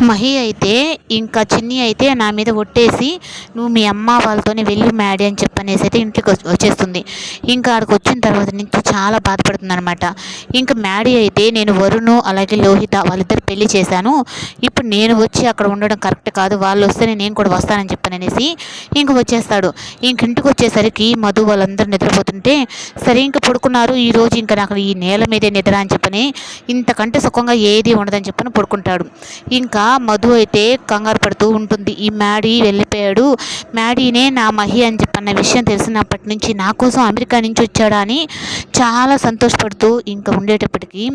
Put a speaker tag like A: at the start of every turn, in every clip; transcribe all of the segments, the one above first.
A: మహి అయితే ఇంకా చిన్ని అయితే నా మీద ఒట్టేసి నువ్వు మీ అమ్మ వాళ్ళతోనే వెళ్ళి మ్యాడీ అని చెప్పనేసి అయితే ఇంటికి వచ్చేస్తుంది. ఇంకా ఆడికి వచ్చిన తర్వాత నుంచి చాలా బాధపడుతుంది అనమాట ఇంకా మ్యాడీ అయితే నేను వరుణు అలాగే లోహిత వాళ్ళిద్దరు పెళ్ళి చేశాను. ఇప్పుడు నేను వచ్చి అక్కడ ఉండడం కరెక్ట్ కాదు. వాళ్ళు వస్తేనే నేను కూడా వస్తానని చెప్పననేసి ఇంక వచ్చేస్తాడు. ఇంక ఇంటికి వచ్చేసరికి మధు వాళ్ళందరూ నిద్రపోతుంటే సరే ఇంక పడుకున్నారు. ఈరోజు ఇంకా నాకు ఈ నేల మీదే నిద్ర అని చెప్పని ఇంతకంటే సుఖంగా ఏది ఉండదని చెప్పని పడుకుంటాడు. ఇంకా మధు అయితే కంగారు పడుతూ ఉంటుంది. ఈ మ్యాడీ వెళ్ళిపోయాడు. మ్యాడీనే నా మహి అని చెప్పన్న విషయం తెలిసినప్పటి నుంచి నా కోసం అమెరికా నుంచి వచ్చాడా అని చాలా సంతోషపడుతూ ఇంకా ఉండేటప్పటికీ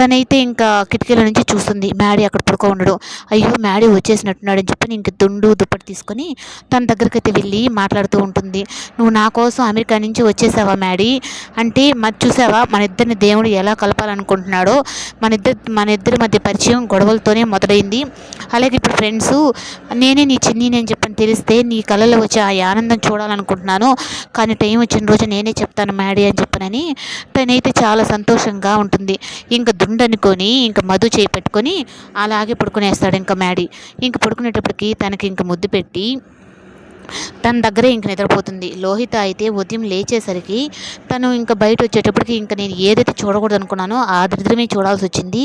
A: తనైతే ఇంకా కిటికీల నుంచి చూస్తుంది. మ్యాడీ అక్కడ పడుకో ఉండడు. అయ్యో మ్యాడీ వచ్చేసినట్టున్నాడు అని చెప్పని ఇంక దుండు దుప్పటి తీసుకొని తన దగ్గరికి అయితే వెళ్ళి మాట్లాడుతూ ఉంటుంది. నువ్వు నా కోసం అమెరికా నుంచి వచ్చేసావా మ్యాడీ? అంటే మరి చూసావా మన ఇద్దరిని దేవుడు ఎలా కలపాలనుకుంటున్నాడో? మన ఇద్దరు మన ఇద్దరి మధ్య పరిచయం గొడవలతోనే మొదలైంది. అలాగే ఇప్పుడు ఫ్రెండ్స్ నేనే నీ చిన్ని నేను చెప్పని తెలిస్తే నీ కళలో వచ్చే ఆ ఆనందం చూడాలనుకుంటున్నాను. కానీ టైం వచ్చిన రోజు నేనే చెప్తాను మ్యాడీ అని చెప్పనని. తనైతే చాలా సంతోషంగా ఉంటుంది. ఇంకా దుండనుకొని ఇంకా మధు చేయి పెట్టుకొని అలాగే పడుకునేస్తాడు ఇంకా మ్యాడీ. ఇంక పడుకునేటప్పటికి తనకి ఇంక ముద్దు పెట్టి తన దగ్గరే ఇంక నిద్రపోతుంది. లోహిత అయితే ఉదయం లేచేసరికి తను ఇంకా బయట వచ్చేటప్పటికి ఇంకా నేను ఏదైతే చూడకూడదు అనుకున్నానో ఆ దరిద్రమే చూడాల్సి వచ్చింది.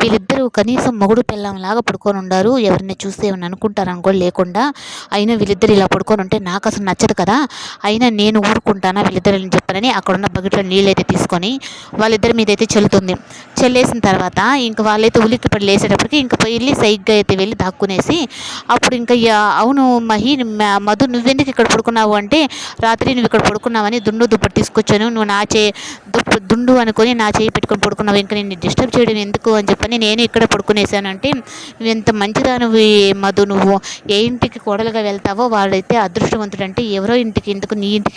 A: వీళ్ళిద్దరూ కనీసం మొగుడు పెళ్ళంలాగా పడుకొని ఉండారు. ఎవరిని చూస్తే ఏమని అనుకుంటారని కూడా లేకుండా అయినా వీళ్ళిద్దరు ఇలా పడుకొని ఉంటే నాకు అసలు నచ్చదు కదా. అయినా నేను ఊరుకుంటానా వీళ్ళిద్దరిని చెప్పానని అక్కడున్న బకెట్లో నీళ్ళు అయితే తీసుకొని వాళ్ళిద్దరి మీద అయితే చెల్లుతుంది. చెల్లేసిన తర్వాత ఇంక వాళ్ళైతే ఉలిక్కి పడి లేసేటప్పటికి ఇంకా వెళ్ళి సైగ్గా అయితే వెళ్ళి దాక్కునేసి అప్పుడు ఇంకా అవును మహి మ- మధు నువ్వెందుకు ఇక్కడ పడుకున్నావు అంటే రాత్రి నువ్వు ఇక్కడ పడుకున్నావని దుండు దుప్పటి తీసుకొచ్చాను. నువ్వు నా చే దుప్పు దుండు అనుకొని నా చేయి పెట్టుకొని పడుకున్నావు. ఇంకా నేను డిస్టర్బ్ చేయడం ఎందుకు అని చెప్పని నేను ఇక్కడ పడుకునేసానంటే నువ్వు ఎంత మంచిదా నువ్వు మధు నువ్వు? ఏ ఇంటికి కోడలుగా వెళ్తావో వాళ్ళైతే అదృష్టవంతుడు అంటే ఎవరో ఇంటికి ఎందుకు నీ ఇంటికి